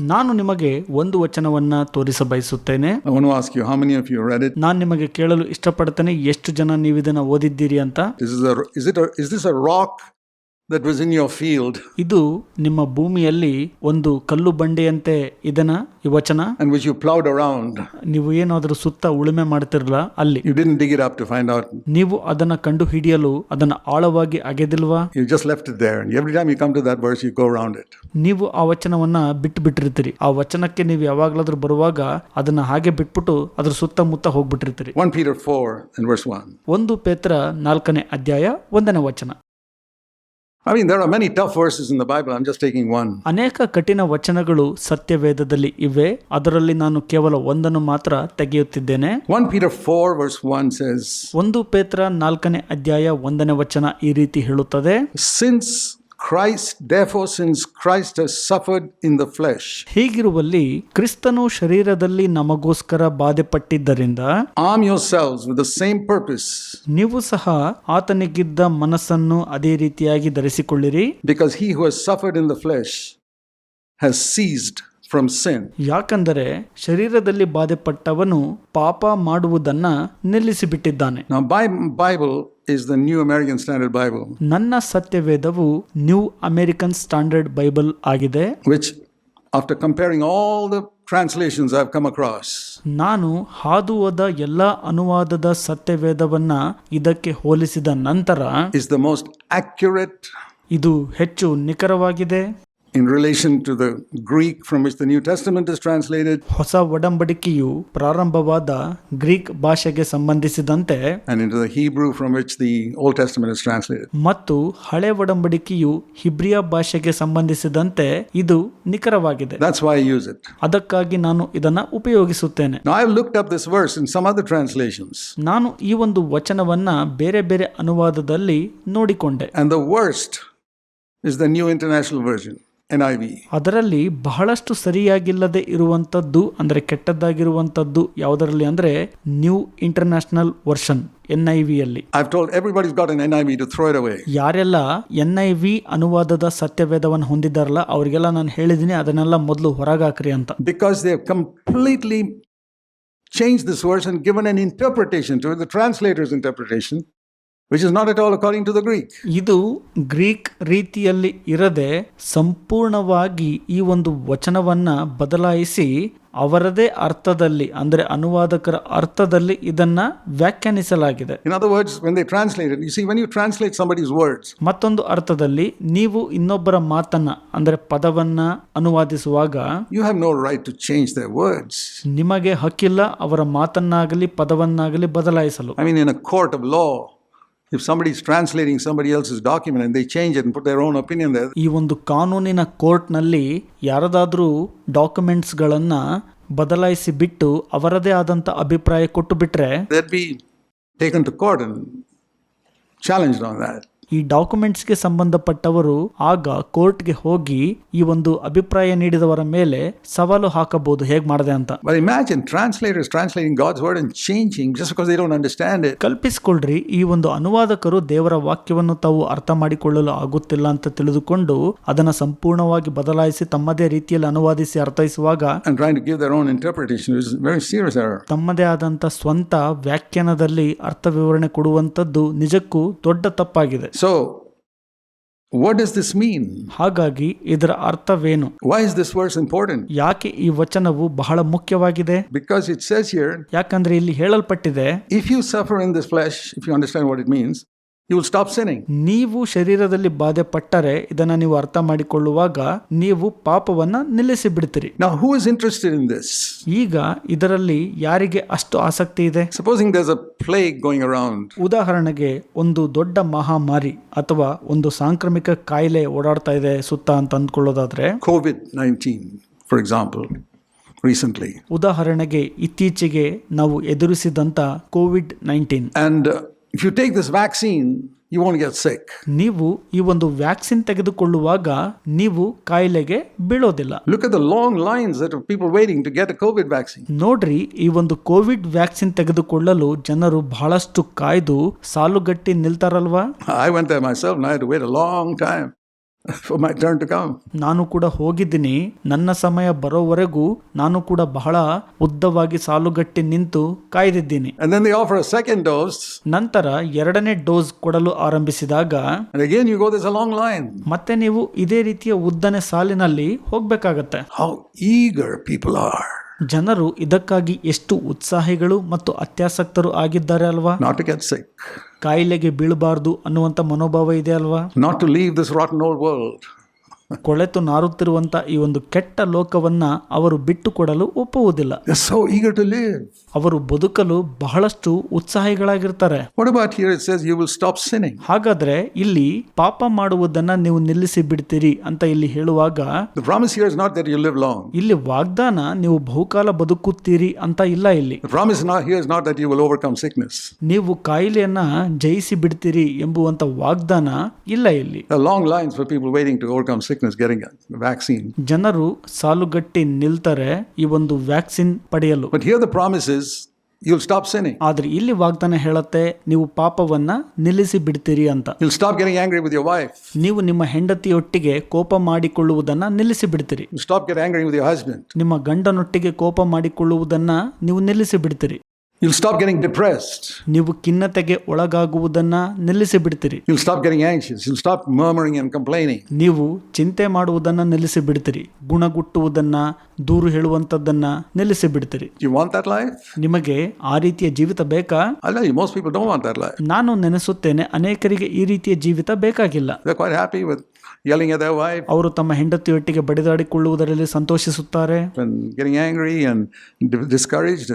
ನಾನು ನಿಮಗೆ ಒಂದು ವಚನವನ್ನ ತೋರಿಸ ಬಯಸುತ್ತೇನೆ. ನಾನು ನಿಮಗೆ ಕೇಳಲು ಇಷ್ಟಪಡ್ತೇನೆ ಎಷ್ಟು ಜನ ನೀವು ಇದನ್ನ ಓದಿದ್ದೀರಿ ಅಂತ? That was in your field ಇದು ನಿಮ್ಮ ಭೂಮಿಯಲ್ಲಿ ಒಂದು ಕಲ್ಲು ಬಂಡೆಯಂತೆ ಇದನ್ನ ಈ ವಚನ and which you plowed around? ನೀವು ಏನಾದರೂ ಸುತ್ತ ಉಳುಮೆ ಮಾಡ್ತಿರಲ್ಲ ಅಲ್ಲಿ You didn't dig it up to find out. ನೀವು ಅದನ್ನ ಕಂಡು ಹಿಡಿಯಲು ಅದನ್ನ ಆಳವಾಗಿ ಅಗೆದಿಲ್ವಾ You just left it there. And every time you come to that verse, you go around it. ನೀವು ಆ ವಚನವನ್ನ ಬಿಟ್ಟು ಬಿಟ್ಟಿರ್ತೀರಿ ಆ ವಚನಕ್ಕೆ ನೀವು ಯಾವಾಗ್ಲಾದ್ರೂ ಬರುವಾಗ ಅದನ್ನ ಹಾಗೆ ಬಿಟ್ಬಿಟ್ಟು ಅದ್ರ ಸುತ್ತಮುತ್ತ ಹೋಗ್ಬಿಟ್ಟಿರ್ತೀರಿ 1 Peter 4 and verse 1. ಒಂದು ಪೇತ್ರ ನಾಲ್ಕನೇ ಅಧ್ಯಾಯ ಒಂದನೇ ವಚನ I mean, there are many tough verses in the Bible. I'm just taking one. ಅನೇಕ ಕಠಿಣ ವಚನಗಳು ಸತ್ಯವೇದದಲ್ಲಿ ಇವೆ ಅದರಲ್ಲಿ ನಾನು ಕೇವಲ ಒಂದನ್ನು ಮಾತ್ರ ತೆಗೆಯುತ್ತಿದ್ದೇನೆ 1 Peter 4 verse 1 says, ಒಂದು ಪೇತ್ರ ನಾಲ್ಕನೇ ಅಧ್ಯಾಯ ಒಂದನೇ ವಚನ ಈ ರೀತಿ ಹೇಳುತ್ತದೆ Since Christ, therefore, since Christ has suffered in the flesh, ಹೀಗಿರುವಲ್ಲಿ ಕ್ರಿಸ್ತನು ಶರೀರದಲ್ಲಿ ನಮಗೋಸ್ಕರ ಬಾಧೆಪಟ್ಟಿದ್ದರಿಂದ arm yourselves with the same purpose, ನೀವು ಸಹ ಆತನಿಗಿದ್ದ ಮನಸ್ಸನ್ನು ಅದೇ ರೀತಿಯಾಗಿ ಧರಿಸಿಕೊಳ್ಳಿರಿ because he who has suffered in the flesh has ceased from sin. ಯಾಕಂದರೆ ಶರೀರದಲ್ಲಿ ಬಾಧೆಪಟ್ಟವನು ಪಾಪ ಮಾಡುವುದನ್ನ ನಿಲ್ಲಿಸಿಬಿಟ್ಟಿದ್ದಾನೆ Now, Bible Bible is the New American Standard Bible, ನನ್ನ ಸತ್ಯವೇದವು ನ್ಯೂ ಅಮೆರಿಕನ್ ಸ್ಟ್ಯಾಂಡರ್ಡ್ ಬೈಬಲ್ ಆಗಿದೆ which, after comparing all the translations I've come across, ನಾನು ಹಾದು ಹೋದ ಎಲ್ಲ ಅನುವಾದದ ಸತ್ಯವೇದವನ್ನ ಇದಕ್ಕೆ ಹೋಲಿಸಿದ ನಂತರ is the most accurate ಇದು ಹೆಚ್ಚು ನಿಖರವಾಗಿದೆ in relation to the Greek from which the New Testament is translated ಹೊಸ ಒಡಂಬಡಿಕೆಯು ಪ್ರಾರಂಭವಾದ ಗ್ರೀಕ್ ಭಾಷೆಗೆ ಸಂಬಂಧಿಸಿದಂತೆ and into the Hebrew from which the Old Testament is translated. ಮತ್ತು ಹಳೆ ಒಡಂಬಡಿಕೆಯು ಹಿಬ್ರಿಯ ಭಾಷೆಗೆ ಸಂಬಂಧಿಸಿದಂತೆ ಇದು ನಿಖರವಾಗಿದೆ That's why I use it. ಅದಕ್ಕಾಗಿ ನಾನು ಇದನ್ನ ಉಪಯೋಗಿಸುತ್ತೇನೆ Now, I have looked up this verse in some other translations, ನಾನು ಈ ಒಂದು ವಚನವನ್ನ ಬೇರೆ ಬೇರೆ ಅನುವಾದದಲ್ಲಿ ನೋಡಿಕೊಂಡೆ and the worst is the New International Version, NIV. ಅದರಲ್ಲಿ ಬಹಳಷ್ಟು ಸರಿಯಾಗಿಲ್ಲದೆ ಇರುವಂತದ್ದು ಅಂದ್ರೆ ಕೆಟ್ಟದ್ದಾಗಿರುವಂಥದ್ದು ಯಾವುದರಲ್ಲಿ ಅಂದ್ರೆ new international version N I ವಿಯಲ್ಲಿ. ಯಾರೆಲ್ಲ ಎನ್ ಐ ವಿ ಅನುವಾದದ ಸತ್ಯವೇದವನ್ನು ಹೊಂದಿದ್ದಾರಲ್ಲ ಅವರಿಗೆಲ್ಲ ನಾನು ಹೇಳಿದ್ದೀನಿ ಅದನ್ನೆಲ್ಲ ಮೊದಲು ಹೊರಗಾಕ್ರಿ ಅಂತ because they completely change this words and given an interpretation to the translators the translator's is not is all according to the Greek the Greek. ಇದು ಗ್ರೀಕ್ ರೀತಿಯಲ್ಲಿ ಇರದೆ ಸಂಪೂರ್ಣವಾಗಿ ಈ ಒಂದು ವಚನವನ್ನ ಬದಲಾಯಿಸಿ ಅವರದೇ ಅರ್ಥದಲ್ಲಿ ಅಂದ್ರೆ ಅನುವಾದಕರ ಅರ್ಥದಲ್ಲಿ ಇದನ್ನ ವ್ಯಾಖ್ಯಾನಿಸಲಾಗಿದೆ. In other words, when they translate you you see, when you translate somebody's words, ಮತ್ತೊಂದು ಅರ್ಥದಲ್ಲಿ ನೀವು ಇನ್ನೊಬ್ಬರ ಮಾತನ್ನ ಅಂದ್ರೆ ಪದವನ್ನ ಅನುವಾದಿಸುವಾಗ you have no right to change the words ನಿಮಗೆ ಹಕ್ಕಿಲ್ಲ ಅವರ ಮಾತನ್ನಾಗಲಿ ಪದವನ್ನಾಗಲಿ ಬದಲಾಯಿಸಲು. I mean in a court of law, if somebody's translating somebody else's document he change in per their own opinion ಎಂದ ಈ ಒಂದು ಕಾನೂನಿನ ಕೋರ್ಟ್ನಲ್ಲಿ ಯಾರದಾದರೂ ಡಾಕ್ಯುಮೆಂಟ್ಸ್ಗಳನ್ನು ಬದಲಾಯಿಸಿ ಬಿಟ್ಟು ಅವರದೇ ಆದಂಥ ಅಭಿಪ್ರಾಯ ಕೊಟ್ಟು ಬಿಟ್ಟರೆ ಚಾಲೆಂಜ್ ಆಲ್ ಈ ಡಾಕ್ಯುಮೆಂಟ್ಸ್ಗೆ ಸಂಬಂಧಪಟ್ಟವರು ಆಗ ಕೋರ್ಟ್ಗೆ ಹೋಗಿ ಈ ಒಂದು ಅಭಿಪ್ರಾಯ ನೀಡಿದವರ ಮೇಲೆ ಸವಾಲು ಹಾಕಬಹುದು ಹೇಗೆ ಮಾಡಿದೆ ಅಂತ imagine translator translating God's word and changing just because they don't understand it. ಕಲ್ಪಿಸಿಕೊಳ್ಳ್ರಿ ಈ ಒಂದು ಅನುವಾದಕರು ದೇವರ ವಾಕ್ಯವನ್ನು ತಾವು ಅರ್ಥ ಮಾಡಿಕೊಳ್ಳಲು ಆಗುತ್ತಿಲ್ಲ ಅಂತ ತಿಳಿದುಕೊಂಡು ಅದನ್ನ ಸಂಪೂರ್ಣವಾಗಿ ಬದಲಾಯಿಸಿ ತಮ್ಮದೇ ರೀತಿಯಲ್ಲಿ ಅನುವಾದಿಸಿ ಅರ್ಥೈಸುವಾಗ. ತಮ್ಮದೇ ಆದಂತ ಸ್ವಂತ ವ್ಯಾಖ್ಯಾನದಲ್ಲಿ ಅರ್ಥ ವಿವರಣೆ ಕೊಡುವಂತದ್ದು ನಿಜಕ್ಕೂ ದೊಡ್ಡ ತಪ್ಪಾಗಿದೆ So, what does this mean? ಹಾಗಾಗಿ ಇದರ ಅರ್ಥವೇನು Why is this verse important? ಯಾಕೆ ಈ ವಚನವು ಬಹಳ ಮುಖ್ಯವಾಗಿದೆ Because it says here, ಯಾಕಂದ್ರೆ ಇಲ್ಲಿ ಹೇಳಲ್ಪಟ್ಟಿದೆ if you suffer in this flesh, if you understand what it means, you will stop sinning ನೀವು ಶರೀರದಲ್ಲಿ ಬಾಧೆ ಪಟ್ಟರೆ ಇದನ್ನ ನೀವು ಅರ್ಥ ಮಾಡಿಕೊಳ್ಳುವಾಗ ನೀವು ಪಾಪವನ್ನ ನಿಲ್ಲಿಸಿ ಬಿಡ್ತೀರಿ ನಾವು who is interested in this ಈಗ ಇದರಲ್ಲಿ ಯಾರಿಗೆ ಅಷ್ಟು ಆಸಕ್ತಿ ಇದೆ? Supposing there's a plague going around ಉದಾಹರಣೆಗೆ ಒಂದು ದೊಡ್ಡ ಮಹಾಮಾರಿ ಅಥವಾ ಒಂದು ಸಾಂಕ್ರಾಮಿಕ ಕಾಯಿಲೆ ಓಡಾಡ್ತಾ ಇದೆ ಸುತ್ತ ಅಂತ ಅಂದ್ಕೊಳ್ಳೋದಾದ್ರೆ. COVID nineteen for example recently ಉದಾಹರಣೆಗೆ ಇತ್ತೀಚೆಗೆ ನಾವು ಎದುರಿಸಿದಂತ COVID nineteen And uh, if you take this vaccine, you won't get sick. ನೀವು ಈ ಒಂದು ವ್ಯಾಕ್ಸಿನ್ ತೆಗೆದುಕೊಳ್ಳುವಾಗ ನೀವು ಕಾಯಿಲೆಗೆ ಬೀಳೋದಿಲ್ಲ Look at the long lines that of people waiting to get a COVID vaccine. ನೋಡ್ರಿ ಈ ಒಂದು ಕೋವಿಡ್ ವ್ಯಾಕ್ಸಿನ್ ತೆಗೆದುಕೊಳ್ಳಲು ಜನರು ಬಹಳಷ್ಟು ಕಾಯ್ದು ಸಾಲುಗಟ್ಟಿ ನಿಲ್ತಾರಲ್ವಾ I went there myself and I had to wait a long for my ನಾನು ಕೂಡ ಹೋಗಿದ್ದೀನಿ. ನನ್ನ ಸಮಯ ಬರೋವರೆಗೂ ನಾನು ಕೂಡ ಬಹಳ ಉದ್ದವಾಗಿ ಸಾಲುಗಟ್ಟಿ ನಿಂತು ಕಾಯ್ದಿದ್ದೀನಿ. ನಂತರ ಎರಡನೇ ಡೋಸ್ ಕೊಡಲು ಆರಂಭಿಸಿದಾಗ ಮತ್ತೆ ನೀವು ಇದೇ ರೀತಿಯ ಉದ್ದನೇ ಸಾಲಿನಲ್ಲಿ ಹೋಗ್ಬೇಕಾಗತ್ತೆ. ಜನರು ಇದಕ್ಕಾಗಿ ಎಷ್ಟು ಉತ್ಸಾಹಿಗಳು ಮತ್ತು ಅತ್ಯಾಸಕ್ತರು ಆಗಿದ್ದಾರೆ ಅಲ್ವಾ? Not to get sick, ಕಾಯಿಲೆಗೆ ಬೀಳಬಾರ್ದು ಅನ್ನುವಂಥ ಮನೋಭಾವ ಇದೆ ಅಲ್ವಾ not to leave this rotten old world. ಕೊಳೆತು ನಾರುತ್ತಿರುವಂತ ಈ ಒಂದು ಕೆಟ್ಟ ಲೋಕವನ್ನ ಅವರು ಬಿಟ್ಟುಕೊಡಲು ಒಪ್ಪುವುದಿಲ್ಲ. ಅವರು ಬದುಕಲು ಬಹಳಷ್ಟು ಉತ್ಸಾಹಿಗಳಾಗಿರ್ತಾರೆ. ಹಾಗಾದ್ರೆ ಇಲ್ಲಿ ಪಾಪ ಮಾಡುವುದನ್ನ ನೀವು ನಿಲ್ಲಿಸಿ ಬಿಡ್ತೀರಿ ಅಂತ ಇಲ್ಲಿ ಹೇಳುವಾಗ ಇಲ್ಲಿ ವಾಗ್ದಾನ ನೀವು ಬಹುಕಾಲ ಬದುಕುತ್ತೀರಿ ಅಂತ ಇಲ್ಲ ಇಲ್ಲಿ. ನೀವು ಕಾಯಿಲೆಯನ್ನ ಜಯಿಸಿ ಬಿಡ್ತೀರಿ ಎಂಬುವಂತ ವಾಗ್ದಾನ ಇಲ್ಲ ಇಲ್ಲಿ. Long lines for people waiting to overcome ಜನರು ಸಾಲುಗಟ್ಟಿ ನಿಲ್ತಾರೆ ಈ ಒಂದು ವ್ಯಾಕ್ಸಿನ್ ಪಡೆಯಲು. But here the promise is you'll stop sinning ಆದ್ರೆ ಇಲ್ಲಿ ವಾಗ್ದಾನ ಹೇಳತ್ತೆ ನೀವು ಪಾಪವನ್ನ ನಿಲ್ಲಿಸಿ ಬಿಡ್ತೀರಿ ಅಂತ. ಯುಲ್ ಸ್ಟಾಪ್ ಗೆಟಿಂಗ್ ಆಂಗ್ರಿ ನೀವು ನಿಮ್ಮ ಹೆಂಡತಿಯೊಟ್ಟಿಗೆ ಕೋಪ ಮಾಡಿಕೊಳ್ಳುವುದನ್ನ ನಿಲ್ಲಿಸಿ ಬಿಡ್ತೀರಿ. ಸ್ಟಾಪ್ ಗೆಟ್ ನಿಮ್ಮ ಗಂಡನೊಟ್ಟಿಗೆ ಕೋಪ ಮಾಡಿಕೊಳ್ಳುವುದನ್ನ ನೀವು ನಿಲ್ಲಿಸಿ ಬಿಡ್ತೀರಿ. You'll stop getting depressed. ನೀವು ಖಿನ್ನತೆಗೆ ಒಳಗಾಗುವುದನ್ನು ನಿಲ್ಲಿಸಿ ಬಿಡ್ತೀರಿ you stop getting anxious you stop murmuring and complaining ನೀವು ಚಿಂತೆ ಮಾಡುವುದನ್ನು ನಿಲ್ಲಿಸಿ ಬಿಡ್ತೀರಿ ಗುಣಗುಟ್ಟುವುದನ್ನ ದೂರು ಹೇಳುವಂಥದ್ದನ್ನು ನಿಲ್ಲಿಸಿ ಬಿಡ್ತೀರಿ ಯು ವಾಂಟ್ ದಟ್ ಲೈಫ್ ನಿಮಗೆ ಆ ರೀತಿಯ ಜೀವಿತ ಬೇಕಾ? ಅಲ್ಲ you most people don't want that life ನಾನು ನೆನೆಸುತ್ತೇನೆ ಅನೇಕರಿಗೆ ಈ ರೀತಿಯ ಜೀವಿತ ಬೇಕಾಗಿಲ್ಲ. They are happy with yelling at ಅವರು ತಮ್ಮ ಹೆಂಡತಿಯೊಟ್ಟಿಗೆ ಬಡಿದಾಡಿಕೊಳ್ಳುವುದರಲ್ಲಿ ಸಂತೋಷಿಸುತ್ತಾರೆ. Getting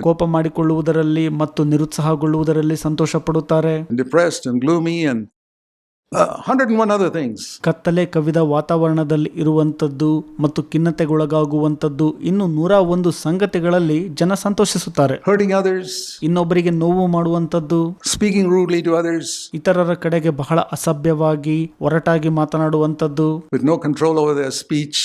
ಕೋಪ ಮಾಡಿಕೊಳ್ಳುವುದರಲ್ಲಿ ಮತ್ತು ನಿರುತ್ಸಾಹಗೊಳ್ಳುವುದರಲ್ಲಿ ಸಂತೋಷಪಡುತ್ತಾರೆ. ಪಡುತ್ತಾರೆ ಹಂಡ್ರೆಡ್ ಒನ್ ಅದರ್ ಥ್ಯಾಂಕ್ಸ್ ಕತ್ತಲೆ ಕವಿದ ವಾತಾವರಣದಲ್ಲಿ ಇರುವಂಥದ್ದು ಮತ್ತು ಖಿನ್ನತೆಗೊಳಗಾಗುವಂಥದ್ದು ಇನ್ನು ನೂರ ಒಂದು ಸಂಗತಿಗಳಲ್ಲಿ ಜನ ಸಂತೋಷಿಸುತ್ತಾರೆ. ಹರ್ಡಿಂಗ್ ಯಾದರ್ಸ್ ಇನ್ನೊಬ್ಬರಿಗೆ ನೋವು ಮಾಡುವಂಥದ್ದು. ಸ್ಪೀಕಿಂಗ್ ರೂಡ್ಲಿ ಟು ಅದರ್ಸ್ ಇತರರ ಕಡೆಗೆ ಬಹಳ ಅಸಭ್ಯವಾಗಿ ಒರಟಾಗಿ ಮಾತನಾಡುವಂಥದ್ದು. With no control over speech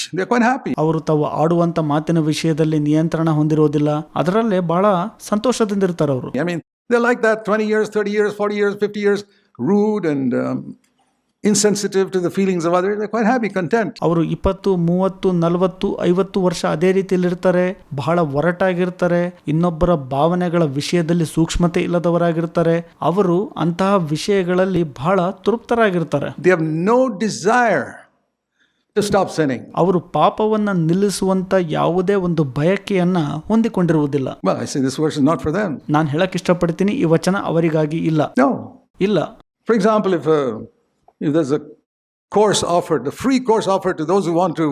happy ಅವರು ತಾವು ಆಡುವಂತ ಮಾತಿನ ವಿಷಯದಲ್ಲಿ ನಿಯಂತ್ರಣ ಹೊಂದಿರುವುದಿಲ್ಲ. ಅದರಲ್ಲೇ ಬಹಳ ಸಂತೋಷದಿಂದ ಇರ್ತಾರೆ ಅವರು I mean they like the twenty years third years forty years fifty years rude and insensitive to the feelings of other quite happy content content. ಅವರು ಇಪ್ಪತ್ತು ಮೂವತ್ತು ನಲವತ್ತು ಐವತ್ತು ವರ್ಷ ಅದೇ ರೀತಿಯಲ್ಲಿ ಇರ್ತಾರೆ ಬಹಳ ಒರಟಾಗಿರ್ತಾರೆ ಇನ್ನೊಬ್ಬರ ಭಾವನೆಗಳ ವಿಷಯದಲ್ಲಿ ಸೂಕ್ಷ್ಮತೆ ಇಲ್ಲದವರಾಗಿರ್ತಾರೆ ಅವರು ಅಂತಹ ವಿಷಯಗಳಲ್ಲಿ ಬಹಳ ತೃಪ್ತರಾಗಿರ್ತಾರೆ They have no desire to stop sinning. ಅವರು ಪಾಪವನ್ನು ನಿಲ್ಲಿಸುವಂತ ಯಾವುದೇ ಒಂದು ಬಯಕೆಯನ್ನ ಹೊಂದಿಕೊಂಡಿರುವುದಿಲ್ಲ them. ನಾನು ಹೇಳಕ್ ಇಷ್ಟಪಡ್ತೀನಿ ಈ ವಚನ ಅವರಿಗಾಗಿ ಇಲ್ಲ. ಇಲ್ಲ for example uh, if there's a course offered, a free course offered to those who want to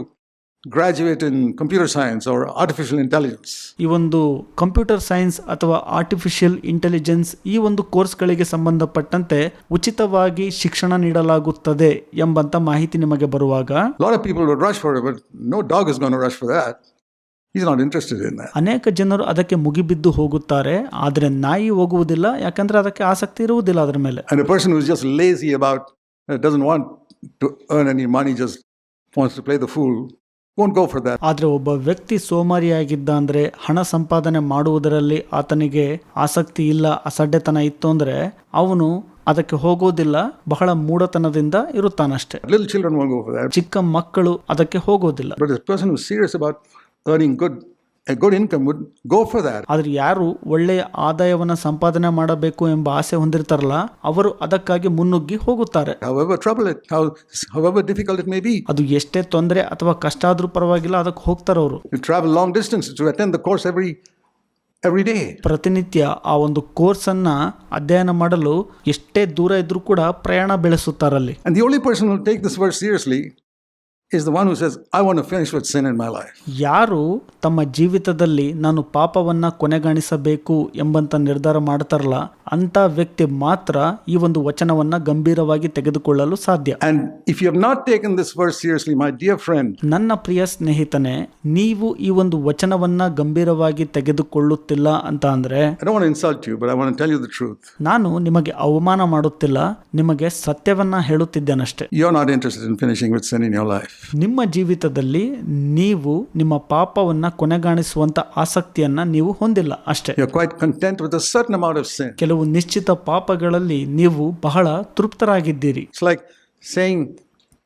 graduate in computer science or artificial intelligence, ಈ ಒಂದು ಕಂಪ್ಯೂಟರ್ ಸೈನ್ಸ್ ಅಥವಾ ಆರ್ಟಿಫಿಷಿಯಲ್ ಇಂಟೆಲಿಜೆನ್ಸ್ ಈ ಒಂದು ಕೋರ್ಸ್ಗಳಿಗೆ ಸಂಬಂಧಪಟ್ಟಂತೆ ಉಚಿತವಾಗಿ ಶಿಕ್ಷಣ ನೀಡಲಾಗುತ್ತದೆ ಎಂಬಂತ ಮಾಹಿತಿ ನಿಮಗೆ ಬರುವಾಗ a lot of people would rush for it, but no dog is going to rush for that. He's not interested in that. ಅನೇಕ ಜನರು ಅದಕ್ಕೆ ಮುಗಿಬಿದ್ದು ಹೋಗುತ್ತಾರೆ ಆದರೆ ನಾಯಿ ಹೋಗುವುದಿಲ್ಲ ಯಾಕಂದ್ರೆ ಅದಕ್ಕೆ ಆಸಕ್ತಿ ಇರುವುದಿಲ್ಲ ಅದರ ಮೇಲೆ And a person who's just lazy about, doesn't want to earn any money just wants to play the full won't go for the ಆದರೆ ಒಬ್ಬ ವ್ಯಕ್ತಿ ಸೋಮಾರಿಯಾಗಿದ್ದ ಅಂದರೆ ಹಣ ಸಂಪಾದನೆ ಮಾಡುವುದರಲ್ಲಿ ಆತನಿಗೆ ಆಸಕ್ತಿ ಇಲ್ಲ ಅಸಡ್ಡೆತನ ಇತ್ತು ಅಂದರೆ ಅವನು ಅದಕ್ಕೆ ಹೋಗೋದಿಲ್ಲ ಬಹಳ ಮೂಢತನದಿಂದ ಇರುತ್ತಾನಷ್ಟೇ. ಚಿಕ್ಕ ಮಕ್ಕಳು ಅದಕ್ಕೆ ಹೋಗೋದಿಲ್ಲ. Person serious about earning good good income good go for that ಆದ್ರೆ ಯಾರು ಒಳ್ಳೆಯ ಆದಾಯವನ್ನು ಸಂಪಾದನೆ ಮಾಡಬೇಕು ಎಂಬ ಆಸೆ ಹೊಂದಿರ್ತಾರಲ್ಲ ಅವರು ಅದಕ್ಕಾಗಿ ಮುನ್ನುಗ್ಗಿ ಹೋಗುತ್ತಾರೆ. ಡಿಫಿಕಲ್ಟ್ ಮೇ ಅದು ಎಷ್ಟೇ ತೊಂದರೆ ಅಥವಾ ಕಷ್ಟ ಆದರೂ ಪರವಾಗಿಲ್ಲ ಅದಕ್ಕೆ ಹೋಗ್ತಾರೆ ಅವರು. Travel long distance course every every day ಪ್ರತಿನಿತ್ಯ ಆ ಒಂದು ಕೋರ್ಸ್ ಅನ್ನ ಅಧ್ಯಯನ ಮಾಡಲು ಎಷ್ಟೇ ದೂರ ಇದ್ರೂ ಕೂಡ ಪ್ರಯಾಣ ಬೆಳೆಸುತ್ತಾರಲ್ಲಿ. And the only person take this word seriously is the one who says, I want to finish with sin in my life. ಯಾರು ತಮ್ಮ ಜೀವಿತದಲ್ಲಿ ನಾನು ಪಾಪವನ್ನ ಕೊನೆಗಾಣಿಸಬೇಕು ಎಂಬಂತ ನಿರ್ಧಾರ ಮಾಡ್ತಾರಲ್ಲ ಅಂತ ವ್ಯಕ್ತಿ ಮಾತ್ರ ಈ ಒಂದು ವಚನವನ್ನ ಗಂಭೀರವಾಗಿ ತೆಗೆದುಕೊಳ್ಳಲು ಸಾಧ್ಯ And if you have not taken this verse seriously, my dear friend, ನನ್ನ ಪ್ರಿಯ ಸ್ನೇಹಿತನೆ ನೀವು ಈ ಒಂದು ವಚನವನ್ನ ಗಂಭೀರವಾಗಿ ತೆಗೆದುಕೊಳ್ಳುತ್ತಿಲ್ಲ ಅಂತ ಅಂದ್ರೆ I don't want to insult you, but I want to tell you the truth. ನಾನು ನಿಮಗೆ ಅವಮಾನ ಮಾಡುತ್ತಿಲ್ಲ ನಿಮಗೆ ಸತ್ಯವನ್ನ ಹೇಳುತ್ತಿದ್ದೇನಷ್ಟೇ You're not interested in finishing with sin in your life. ನಿಮ್ಮ ಜೀವಿತದಲ್ಲಿ ನೀವು ನಿಮ್ಮ ಪಾಪವನ್ನು ಕೊನೆಗಾಣಿಸುವಂತ ಆಸಕ್ತಿಯನ್ನು ನೀವು ಹೊಂದಿಲ್ಲ ಅಷ್ಟೇ. ಕೆಲವು ನಿಶ್ಚಿತ ಪಾಪಗಳಲ್ಲಿ ನೀವು ಬಹಳ ತೃಪ್ತರಾಗಿದ್ದೀರಿ. Like saying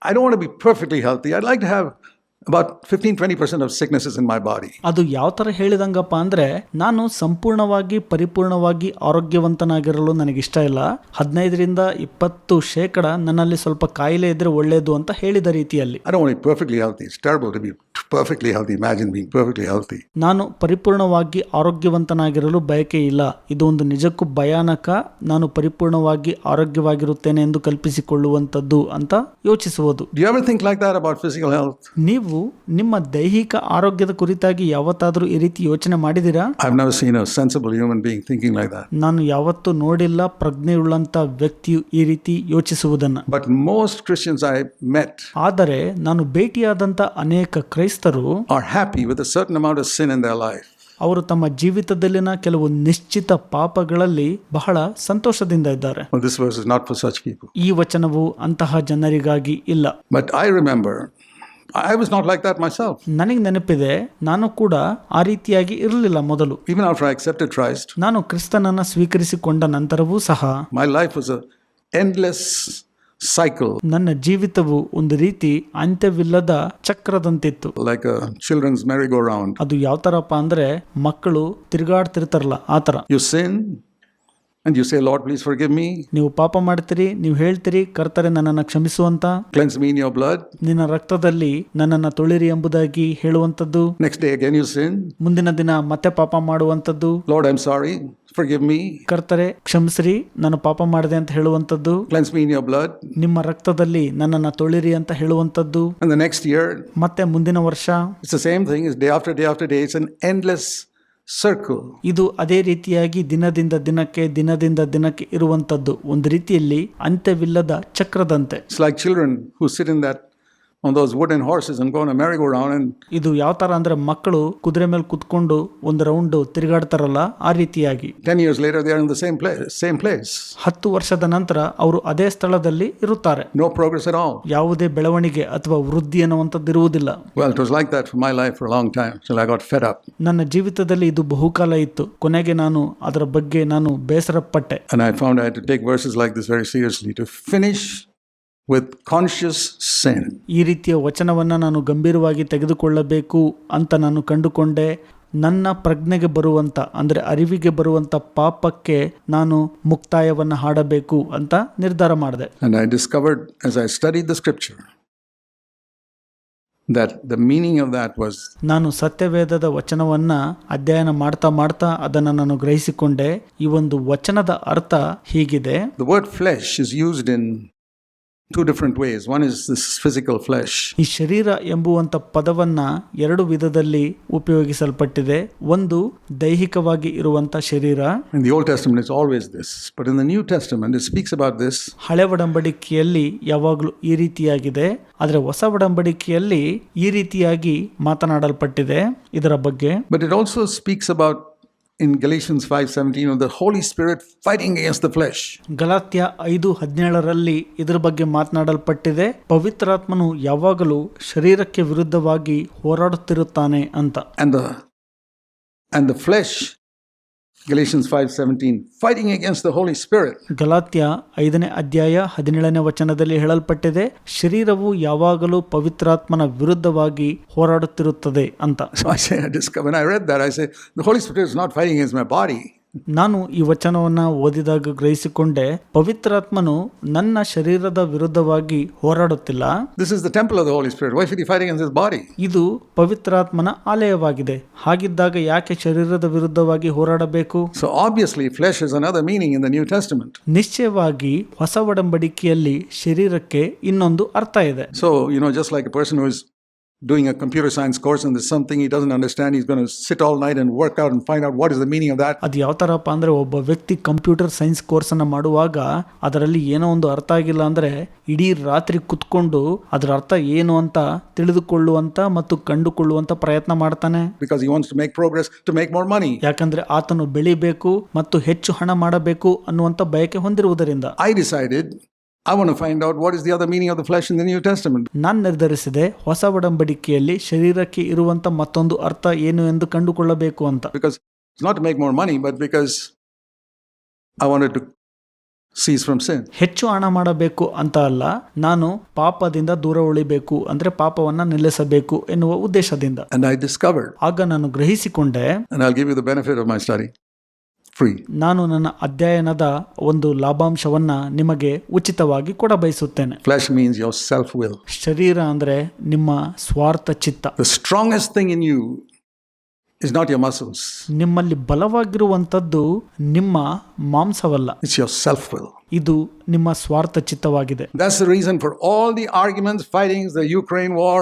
I don't be perfectly healthy I like to have have about 15 20% of sicknesses in my body. ಅದು ಯಾವ ಥರ ಹೇಳಿದಂಗಪ್ಪ ಅಂದರೆ ನಾನು ಸಂಪೂರ್ಣವಾಗಿ ಪರಿಪೂರ್ಣವಾಗಿ ಆರೋಗ್ಯವಂತನಾಗಿರಲು ನನಗಿಷ್ಟ ಇಲ್ಲ ಹದಿನೈದರಿಂದ ಇಪ್ಪತ್ತು ಶೇಕಡ ನನ್ನಲ್ಲಿ ಸ್ವಲ್ಪ ಕಾಯಿಲೆ ಇದ್ರೆ ಒಳ್ಳೆಯದು ಅಂತ ಹೇಳಿದ ರೀತಿಯಲ್ಲಿ I perfectly be perfectly healthy. Perfectly healthy imagine being perfectly healthy ನಾನು ಪರಿಪೂರ್ಣವಾಗಿ ಆರೋಗ್ಯವಂತನಾಗಿರಲು ಬಯಕೆ ಇಲ್ಲ. ಇದು ಒಂದು ನಿಜಕ್ಕೂ ಭಯಾನಕ ನಾನು ಪರಿಪೂರ್ಣವಾಗಿ ಆರೋಗ್ಯವಾಗಿರುತ್ತೇನೆ ಎಂದು ಕಲ್ಪಿಸಿಕೊಳ್ಳುವಂಥದ್ದು ಅಂತ ಯೋಚಿಸುವುದು. ಥಿಂಕ್ ಲೈಕ್ ದಟ್ ಅಬೌಟ್ ನೀವು ನಿಮ್ಮ ದೈಹಿಕ ಆರೋಗ್ಯದ ಕುರಿತಾಗಿ ಯಾವತ್ತಾದರೂ ಈ ರೀತಿ ಯೋಚನೆ ಮಾಡಿದಿರಾ I've never seen a sensible human being thinking like that ನಾನು ಯಾವತ್ತೂ ನೋಡಿಲ್ಲ ಪ್ರಜ್ಞೆ ವ್ಯಕ್ತಿಯು ಈ ರೀತಿ ಯೋಚಿಸುವುದನ್ನು. But most Christians I met ಆದರೆ ನಾನು ಭೇಟಿಯಾದಂಥ ಅನೇಕ ಕ್ರೈಸ್ ಕ್ರೈಸ್ತರು are happy with a certain amount of sin in their life. ಅವರು ತಮ್ಮ ಜೀವಿತದಲ್ಲಿನ ಕೆಲವು ನಿಶ್ಚಿತ ಪಾಪಗಳಲ್ಲಿ ಬಹಳ ಸಂತೋಷದಿಂದ ಇದ್ದಾರೆ Well, this verse is not for such people. ಈ ವಚನವು ಅಂತಹ ಜನರಿಗಾಗಿ ಇಲ್ಲ But I remember I was not like that myself. ನನಗೆ ನೆನಪಿದೆ ನಾನು ಕೂಡ ಆ ರೀತಿಯಾಗಿ ಇರಲಿಲ್ಲ ಮೊದಲು Even after I accepted Christ, ನಾನು ಕ್ರಿಸ್ತನನ್ನ ಸ್ವೀಕರಿಸಿಕೊಂಡ ನಂತರವೂ ಸಹ my life was a endless cycle, ನನ್ನ ಜೀವಿತವು ಒಂದು ರೀತಿ ಅಂತ್ಯವಿಲ್ಲದ ಚಕ್ರದಂತಿತ್ತು. Like children's children's merry-go-round. ಅದು ಯಾವ ತರಪ್ಪ ಅಂದ್ರೆ ಮಕ್ಕಳು ತಿರುಗಾಡ್ತಿರ್ತಾರಲ್ಲ ಆತರ you sin sin, and you say, Lord, please forgive me, ನೀವು ಪಾಪ ಮಾಡ್ತೀರಿ ನೀವು ಹೇಳ್ತೀರಿ ಕರ್ತರೆ ನನ್ನನ್ನು ಕ್ಷಮಿಸು ಅಂತ cleanse me in your blood. ನಿನ್ನ ರಕ್ತದಲ್ಲಿ ನನ್ನನ್ನು ತೊಳಿರಿ ಎಂಬುದಾಗಿ ಹೇಳುವಂಥದ್ದು Next day again you sin, ಮುಂದಿನ ದಿನ ಮತ್ತೆ ಪಾಪ ಮಾಡುವಂಥದ್ದು Lord, I'm sorry, forgive me, ಕರ್ತರೆ ಕ್ಷಮಿಸ್ರಿ ನಾನು ಪಾಪ ಮಾಡಿದೆ ಅಂತ ಹೇಳುವಂಥದ್ದು cleanse me in your blood. ನಿಮ್ಮ ರಕ್ತದಲ್ಲಿ ನನ್ನನ್ನು ತೊಳಿರಿ ಅಂತ ಹೇಳುವಂಥದ್ದು And the next year, ಮತ್ತೆ ಮುಂದಿನ ವರ್ಷ it's the same thing, it's day after day after day, it's an endless circle. ಇದು ಅದೇ ರೀತಿಯಾಗಿ ದಿನದಿಂದ ದಿನಕ್ಕೆ ದಿನದಿಂದ ದಿನಕ್ಕೆ ಇರುವಂತದ್ದು ಒಂದು ರೀತಿಯಲ್ಲಿ ಅಂತ್ಯವಿಲ್ಲದ ಚಕ್ರದಂತೆ ಲೈಕ್ ಚಿಲ್ಡ್ರನ್ that ಇದು ಯಾವ ತರ ಅಂದ್ರೆ ಮಕ್ಕಳು ಕುದುರೆ ಮೇಲೆ ಕುತ್ಕೊಂಡು ಒಂದು ರೌಂಡ್ ತಿರುಗಾಡ್ತಾರಲ್ಲ ಆ ರೀತಿಯಾಗಿ. ಟೆನ್ ಯುಸ್ಲಿ ಸೇಮ್ ಪ್ಲೇಸ್ ಹತ್ತು ವರ್ಷದ ನಂತರ ಅವರು ಅದೇ ಸ್ಥಳದಲ್ಲಿ ಇರುತ್ತಾರೆ. ನೋ ಪ್ರೋಗ್ರೆಸ್ ಯಾವುದೇ ಬೆಳವಣಿಗೆ ಅಥವಾ ವೃದ್ಧಿ ಅನ್ನುವಂಥದ್ದು ಇರುವುದಿಲ್ಲ ನನ್ನ ಜೀವಿತದಲ್ಲಿ ಇದು ಬಹುಕಾಲ ಇತ್ತು. ಕೊನೆಗೆ ನಾನು ಅದರ ಬಗ್ಗೆ ನಾನು ಬೇಸರ ಪಟ್ಟೆ on I take verse like this very seriously to finish with conscious sin. ಈ ರೀತಿಯ ವಚನವನ್ನು ನಾನು ಗಂಭೀರವಾಗಿ ತೆಗೆದುಕೊಳ್ಳಬೇಕು ಅಂತ ನಾನು ಕಂಡುಕೊಂಡೆ. ನನ್ನ ಪ್ರಜ್ಞೆಗೆ ಬರುವಂಥ ಅಂದರೆ ಅರಿವಿಗೆ ಬರುವಂಥ ಪಾಪಕ್ಕೆ ನಾನು ಮುಕ್ತಾಯವನ್ನು ಹಾಡಬೇಕು ಅಂತ ನಿರ್ಧಾರ ಮಾಡಿದೆ. And i discovered as i studied the scripture that the meaning of that was ನಾನು ಸತ್ಯವೇದದ ವಚನವನ್ನು ಅಧ್ಯಯನ ಮಾಡ್ತಾ ಮಾಡ್ತಾ ಅದನ್ನು ನಾನು ಗ್ರಹಿಸಿಕೊಂಡೆ. ಈ ಒಂದು ವಚನದ ಅರ್ಥ ಹೀಗಿದೆ. The word flesh is used in two different ways one is this physical flesh ಈ ಶರೀರ ಎಂಬುವಂಥ ಪದವನ್ನ ಎರಡು ವಿಧದಲ್ಲಿ ಉಪಯೋಗಿಸಲ್ಪಟ್ಟಿದೆ ಒಂದು ದೈಹಿಕವಾಗಿ ಇರುವಂಥ ಶರೀರ in the old testament it's always this but in the new testament it speaks about this ಹಳೆ ಒಡಂಬಡಿಕೆಯಲ್ಲಿ ಯಾವಾಗಲೂ ಈ ರೀತಿಯಾಗಿದೆ ಆದರೆ ಹೊಸ ಒಡಂಬಡಿಕೆಯಲ್ಲಿ ಈ ರೀತಿಯಾಗಿ ಮಾತನಾಡಲ್ಪಟ್ಟಿದೆ ಇದರ ಬಗ್ಗೆ But it also speaks about in Galatians 5:17 of the Holy Spirit fighting against the flesh. Galatia ಐದು ಹದಿನೇಳರಲ್ಲಿ ಇದರ ಬಗ್ಗೆ ಮಾತನಾಡಲ್ಪಟ್ಟಿದೆ ಪವಿತ್ರಾತ್ಮನು ಯಾವಾಗಲೂ ಶರೀರಕ್ಕೆ ವಿರುದ್ಧವಾಗಿ ಹೋರಾಡುತ್ತಿರುತ್ತಾನೆ ಅಂತ And the and the flesh, Galatians 5:17, fighting against the Holy Spirit. Galatia ಐದನೇ ಅಧ್ಯಾಯ ಹದಿನೇಳನೇ ವಚನದಲ್ಲಿ ಹೇಳಲ್ಪಟ್ಟಿದೆ ಶರೀರವು ಯಾವಾಗಲೂ ಪವಿತ್ರಾತ್ಮನ ವಿರುದ್ಧವಾಗಿ ಹೋರಾಡುತ್ತಿರುತ್ತದೆ ಅಂತ So I say, I discovered when I read that, I say, the Holy Spirit is not fighting against my body. ನಾನು ಈ ವಚನವನ್ನು ಓದಿದಾಗ ಗ್ರಹಿಸಿಕೊಂಡೆ ಪವಿತ್ರಾತ್ಮನು ನನ್ನ ಶರೀರದ ವಿರುದ್ಧವಾಗಿ ಹೋರಾಡುತ್ತಿಲ್ಲ this is the temple of the Holy Spirit. Why should he fight against his body? ಇದು ಪವಿತ್ರಾತ್ಮನ ಆಲಯವಾಗಿದೆ ಹಾಗಿದ್ದಾಗ ಯಾಕೆ ಶರೀರದ ವಿರುದ್ಧವಾಗಿ ಹೋರಾಡಬೇಕು So obviously, flesh is another meaning in the New Testament. ನಿಶ್ಚಯವಾಗಿ ಹೊಸ ಒಡಂಬಡಿಕೆಯಲ್ಲಿ ಶರೀರಕ್ಕೆ ಇನ್ನೊಂದು ಅರ್ಥ ಇದೆ so you know just like person who is doing a computer science course and there's something he doesn't understand, he's going to sit all night and work out and find out what is the meaning of that. ಅದು ಯಾವ ಥರಪ್ಪ ಅಂದರೆ ಒಬ್ಬ ವ್ಯಕ್ತಿ computer science ಕೋರ್ಸನ್ನು ಮಾಡುವಾಗ ಅದರಲ್ಲಿ ಏನೋ ಒಂದು ಅರ್ಥ ಆಗಿಲ್ಲ ಅಂದರೆ ಇಡೀ ರಾತ್ರಿ ಕುತ್ಕೊಂಡು ಅದರ ಅರ್ಥ ಏನು ಅಂತ ತಿಳಿದುಕೊಳ್ಳುವಂತ ಮತ್ತು ಕಂಡುಕೊಳ್ಳುವಂತ ಪ್ರಯತ್ನ ಮಾಡ್ತಾನೆ because he wants to make progress to make more money. ಯಾಕಂದ್ರೆ ಆತನು ಬೆಳಿಬೇಕು ಮತ್ತು ಹೆಚ್ಚು ಹಣ ಮಾಡಬೇಕು annuvanta ಬಯಕೆ ಹೊಂದಿರುವುದರಿಂದ I decided a want find out what is the meaning of the flesh in the New ten ನಾನು ನಿರ್ಧರಿಸಿದೆ ಹೊಸ ಒಡಂಬಡಿಕೆಯಲ್ಲಿ ಶರೀರಕ್ಕೆ ಇರುವಂಥ ಮತ್ತೊಂದು ಅರ್ಥ ಏನು ಎಂದು ಕಂಡುಕೊಳ್ಳಬೇಕು ಅಂತ. Because is not make more money but because I want to cease from sins ಹೆಚ್ಚು ಹಣ ಮಾಡಬೇಕು ಅಂತ ಅಲ್ಲ ನಾನು ಪಾಪದಿಂದ ದೂರ ಉಳಿಬೇಕು ಅಂದ್ರೆ ಪಾಪವನ್ನ ನಿಲ್ಲಿಸಬೇಕು ಎನ್ನುವ ಉದ್ದೇಶದಿಂದ. ಆ ಐಜ್ ಇಸ್ ಆಗ ನಾನು ಗ್ರಹಿಸಿಕೊಂಡೇ give the benefit where my sorry free. ನಾನು ನನ್ನ ಅಧ್ಯಯನದ ಒಂದು ಲಾಭಾಂಶವನ್ನ ನಿಮಗೆ ಉಚಿತವಾಗಿ ಕೊಡ ಬಯಸುತ್ತೇನೆ flesh means your self will ಶರೀರ ಅಂದ್ರೆ ನಿಮ್ಮ ಸ್ವಾರ್ಥ ಚಿತ್ತ. The strongest thing in you is not your muscles ನಿಮ್ಮಲ್ಲಿ ಬಲವಾಗಿರುವಂಥದ್ದು ನಿಮ್ಮ ಮಾಂಸವಲ್ಲ. ಇಟ್ಸ್ ಯೋರ್ ಸೆಲ್ಫ್ ವಿಲ್ ಇದು ನಿಮ್ಮ ಸ್ವಾರ್ಥ ಚಿತ್ತವಾಗಿದೆ. That's the reason for all the arguments, fightings, the Ukraine war,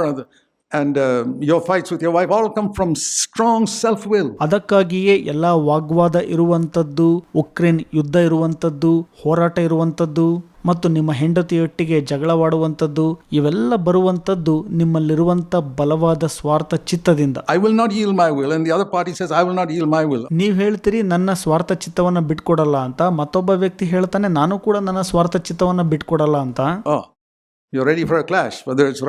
and, the, fights your fights with your wife all come from strong self will. ಅದಕ್ಕಾಗಿಯೇ ಎಲ್ಲ ವಾಗ್ವಾದ ಇರುವಂಥದ್ದು ಉಕ್ರೇನ್ ಯುದ್ಧ ಇರುವಂಥದ್ದು ಹೋರಾಟ ಇರುವಂಥದ್ದು ಮತ್ತು ನಿಮ್ಮ ಹೆಂಡತಿಯೊಟ್ಟಿಗೆ ಜಗಳವಾಡುವಂಥದ್ದು ಇವೆಲ್ಲ ಬರುವಂಥದ್ದು ನಿಮ್ಮಲ್ಲಿರುವಂಥ ಬಲವಾದ ಸ್ವಾರ್ಥ ಚಿತ್ತದಿಂದ. I will not yield my will and the other party says, I will not yield my will. ನೀವು ಹೇಳ್ತೀರಿ ನನ್ನ ಸ್ವಾರ್ಥ ಚಿತ್ತವನ್ನು ಬಿಟ್ಕೊಡಲ್ಲ ಅಂತ. ಮತ್ತೊಬ್ಬ ವ್ಯಕ್ತಿ ಹೇಳ್ತಾನೆ ನಾನು ಕೂಡ ನನ್ನ ಸ್ವಾರ್ಥ ಚಿತ್ತವನ್ನ ಬಿಟ್ಕೊಡಲ್ಲ ಅಂತ. You ready for a clash whether it's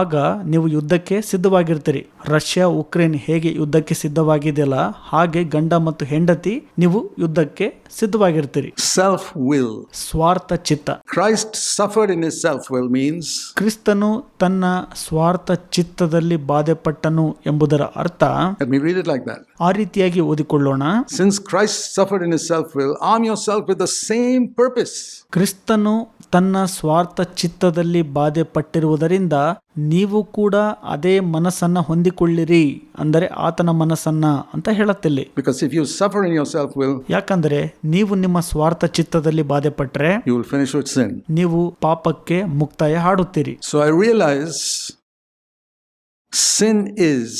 ಆಗ ನೀವು ಯುದ್ಧಕ್ಕೆ ಸಿದ್ಧವಾಗಿರ್ತೀರಿ. ರಷ್ಯಾ ಉಕ್ರೇನ್ ಹೇಗೆ ಯುದ್ಧಕ್ಕೆ ಸಿದ್ಧವಾಗಿದೆಯಲ್ಲ ಹಾಗೆ ಗಂಡ ಮತ್ತು ಹೆಂಡತಿ ನೀವು ಯುದ್ಧಕ್ಕೆ ಸಿದ್ಧವಾಗಿರ್ತೀರಿ. ಸೆಲ್ಫ್ ವಿಲ್ ಸ್ವಾರ್ಥ ಚಿತ್ತ. Christ suffered in his self will means ಕ್ರಿಸ್ತನು ತನ್ನ ಸ್ವಾರ್ಥ ಚಿತ್ತದಲ್ಲಿ ಬಾಧೆ ಪಟ್ಟನು ಎಂಬುದರ ಅರ್ಥ. ಆ ರೀತಿಯಾಗಿ ಓದಿಕೊಳ್ಳೋಣ. Since Christ suffered in his self will arm your self with the same purpose ಕ್ರಿಸ್ತನು ತನ್ನ ಸ್ವಾರ್ಥ ಚಿತ್ತದಲ್ಲಿ ಬಾಧೆ ಪಟ್ಟಿರುವುದರಿಂದ ನೀವು ಕೂಡ ಅದೇ ಮನಸ್ಸನ್ನ ಹೊಂದಿಕೊಳ್ಳಿರಿ ಅಂದರೆ ಆತನ ಮನಸ್ಸನ್ನ ಅಂತ ಹೇಳುತ್ತಿಲ್ಲಿ Because if you suffer in your self will, ಯಾಕಂದ್ರೆ ನೀವು ನಿಮ್ಮ ಸ್ವಾರ್ಥ ಚಿತ್ತದಲ್ಲಿ ಬಾಧೆ ಪಟ್ಟರೆ you will finish with sin. ನೀವು ಪಾಪಕ್ಕೆ ಮುಕ್ತಾಯ ಹಾಡುತ್ತೀರಿ so I realise sin is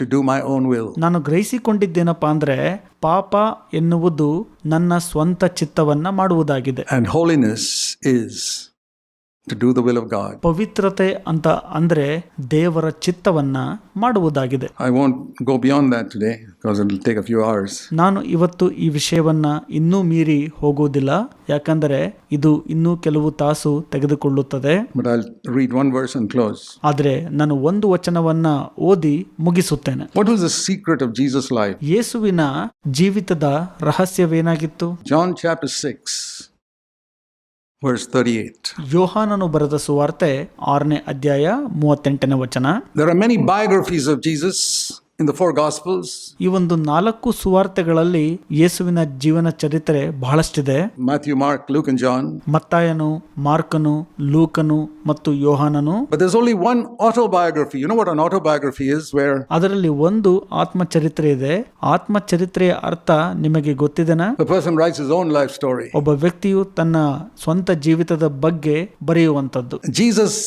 to do my own will ನಾನು ಗ್ರಹಿಸಿಕೊಂಡಿದ್ದೇನಪ್ಪ ಅಂದ್ರೆ ಪಾಪ ಎನ್ನುವುದು ನನ್ನ ಸ್ವಂತ ಚಿತ್ತವನ್ನ ಮಾಡುವುದಾಗಿದೆ. And holiness is to do the will of God. ಪವಿತ್ರತೆ ಅಂತ ಅಂದ್ರೆ ದೇವರ ಚಿತ್ತವನ್ನ ಮಾಡುವುದಾಗಿದೆ I won't go beyond that today because it'll take a few hours. ನಾನು ಇವತ್ತು ಈ ವಿಷಯವನ್ನ ಇನ್ನೂ ಮೀರಿ ಹೋಗುವುದಿಲ್ಲ ಯಾಕಂದರೆ ಇದು ಇನ್ನೂ ಕೆಲವು ತಾಸು ತೆಗೆದುಕೊಳ್ಳುತ್ತದೆ But I'll read one verse and close. ಆದರೆ ನಾನು ಒಂದು ವಚನವನ್ನ ಓದಿ ಮುಗಿಸುತ್ತೇನೆ What was the secret of Jesus' life? ಯೇಸುವಿನ ಜೀವಿತದ ರಹಸ್ಯವೇನಾಗಿತ್ತು John chapter 6, verse 38. ಯೋಹಾನನು ಬರೆದ ಸುವಾರ್ತೆ ಆರನೇ ಅಧ್ಯಾಯ ಮೂವತ್ತೆಂಟನೇ ವಚನ There are many biographies of Jesus In the four gospels ಈ ಒಂದು ನಾಲ್ಕು ಸುವಾರ್ತೆಗಳಲ್ಲಿ ಯೇಸುವಿನ ಜೀವನ ಚರಿತ್ರೆ ಬಹಳಷ್ಟಿದೆ. Matthew Mark Luke and John ಮತ್ತಾಯನು ಮಾರ್ಕನು ಲೂಕನು ಮತ್ತು ಯೋಹಾನನು. Only one autobiography you know what an autobiography is where ಅದರಲ್ಲಿ ಒಂದು ಆತ್ಮಚರಿತ್ರೆ ಇದೆ. ಆತ್ಮಚರಿತ್ರೆಯ ಅರ್ಥ ನಿಮಗೆ ಗೊತ್ತಿದೆನಾ? Person rights his own life story ಒಬ್ಬ ವ್ಯಕ್ತಿಯು ತನ್ನ ಸ್ವಂತ ಜೀವಿತದ ಬಗ್ಗೆ ಬರೆಯುವಂಥದ್ದು. Jesus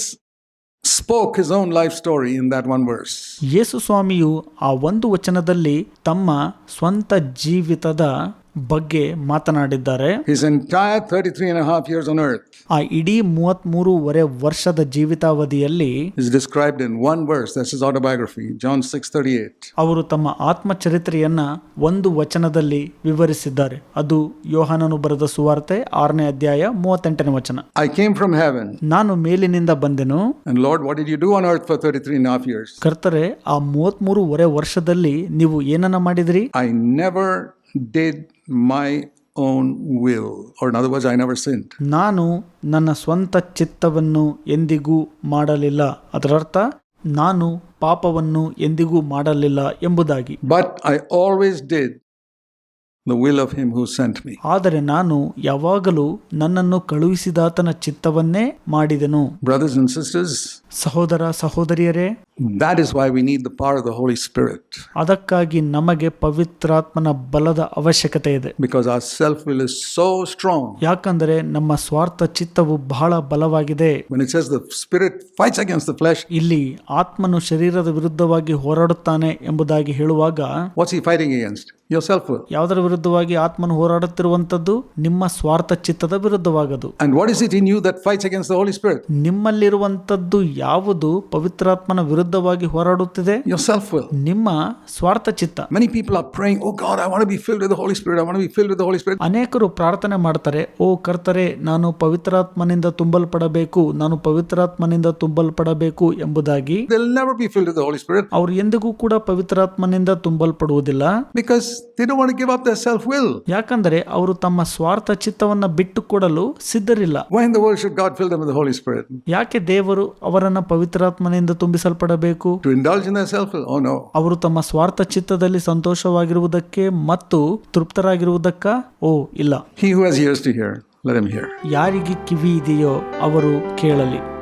spoke his own life story in that one verse. ಯೇಸು ಸ್ವಾಮಿಯು ಆ ಒಂದು ವಚನದಲ್ಲಿ ತಮ್ಮ ಸ್ವಂತ ಜೀವಿತದ ಬಗ್ಗೆ ಮಾತನಾಡಿದ್ದಾರೆ His entire 33 and a half years on earth ಆ ಇಡೀ ಮೂವತ್ಮೂರುವರೆ ವರ್ಷದ ಜೀವಿತಾವಧಿಯಲ್ಲಿ is described in one verse. That's his autobiography, John 6:38. ಅವರು ತಮ್ಮ ಆತ್ಮಚರಿತ್ರೆಯನ್ನ ಒಂದು ವಚನದಲ್ಲಿ ವಿವರಿಸಿದ್ದಾರೆ ಅದು ಯೋಹಾನನು ಬರೆದ ಸುವಾರ್ತೆ ಆರನೇ ಅಧ್ಯಾಯ ಮೂವತ್ತೆಂಟನೇ ವಚನ I came from heaven, ನಾನು ಮೇಲಿನಿಂದ ಬಂದೆನು and Lord, what did you do on earth for 33 and a half years? ಕರ್ತರೆ ಆ ಮೂವತ್ಮೂರುವರೆ ವರ್ಷದಲ್ಲಿ ನೀವು ಏನನ್ನ ಮಾಡಿದ್ರಿ I never did my own will, or in other words, I never sinned. ನಾನು ನನ್ನ ಸ್ವಂತ ಚಿತ್ತವನ್ನು ಎಂದಿಗೂ ಮಾಡಲಿಲ್ಲ ಅದರರ್ಥ ನಾನು ಪಾಪವನ್ನು ಎಂದಿಗೂ ಮಾಡಲಿಲ್ಲ ಎಂಬುದಾಗಿ But I always did the will of him who sent me. ಆದರೆ ನಾನು ಯಾವಾಗಲೂ ನನ್ನನ್ನು ಕಳುಹಿಸಿದಾತನ ಚಿತ್ತವನ್ನೇ ಮಾಡಿದೆನು Brothers and sisters, ಸಹೋದರ ಸಹೋದರಿಯರೇ that is why we need the power of the Holy Spirit, ಅದಕ್ಕಾಗಿ ನಮಗೆ ಪವಿತ್ರಾತ್ಮನ ಬಲದ ಅವಶ್ಯಕತೆ ಇದೆ because our self will is so strong. ಯಾಕಂದರೆ ನಮ್ಮ ಸ್ವಾರ್ಥ ಚಿತ್ತವು ಬಹಳ ಬಲವಾಗಿದೆ When it says the Spirit fights against the flesh, ಇಲ್ಲಿ ಆತ್ಮನು ಶರೀರದ ವಿರುದ್ಧವಾಗಿ ಹೋರಾಡುತ್ತಾನೆ ಎಂಬುದಾಗಿ ಹೇಳುವಾಗ what's he fighting against? Your self ಯಾವುದರ ವಿರುದ್ಧವಾಗಿ ಆತ್ಮನು ಹೋರಾಡುತ್ತಿರುವಂತದ್ದು ನಿಮ್ಮ ಸ್ವಾರ್ಥ ಚಿತ್ತದ ವಿರುದ್ಧವಾಗದು. And what is it in you that fights against the Holy Spirit? ನಿಮ್ಮಲ್ಲಿರುವಂತದ್ದು ಯಾವುದು ಪವಿತ್ರಾತ್ಮನ ವಿರುದ್ಧವಾಗಿ ಹೋರಾಡುತ್ತಿದೆ? Your ಸೆಲ್ಫ್ ನಿಮ್ಮ ಸ್ವಾರ್ಥ ಚಿತ್ತ. Many people are praying, Oh God, I want to be filled with the Holy Spirit. I want to be filled with the Holy Spirit. ಅನೇಕರು ಪ್ರಾರ್ಥನೆ ಮಾಡ್ತಾರೆ ಓ ಕರ್ತರೆ ನಾನು ಪವಿತ್ರಾತ್ಮನಿಂದ ತುಂಬಲ್ಪಡಬೇಕು ನಾನು ಪವಿತ್ರಾತ್ಮನಿಂದ ತುಂಬಲ್ಪಡಬೇಕು ಎಂಬುದಾಗಿ. They'll never be filled with the Holy Spirit. ಅವರು ಎಂದಿಗೂ ಕೂಡ ಪವಿತ್ರಾತ್ಮನಿಂದ ತುಂಬಲ್ಪಡುವುದಿಲ್ಲ. Because give up their self will. ಯಾಕಂದರೆ ಅವರು ತಮ್ಮ ಸ್ವಾರ್ಥ ಚಿತ್ತವನ್ನು ಬಿಟ್ಟುಕೊಡಲು ಸಿದ್ಧರಿಲ್ಲ. Why in the should God fill them with ಯಾಕೆ ದೇವರು ಅವರನ್ನು ಪವಿತ್ರಾತ್ಮನಿಂದ ತುಂಬಿಸಲ್ಪಡಬೇಕು? ಅವರು ತಮ್ಮ ಸ್ವಾರ್ಥ ಚಿತ್ತದಲ್ಲಿ ಸಂತೋಷವಾಗಿರುವುದಕ್ಕೆ ಮತ್ತು ತೃಪ್ತರಾಗಿರುವುದಕ್ಕ? ಓ ಇಲ್ಲ. ಹಿ ಯಾರಿಗೆ ಕಿವಿ ಇದೆಯೋ ಅವರು ಕೇಳಲಿ.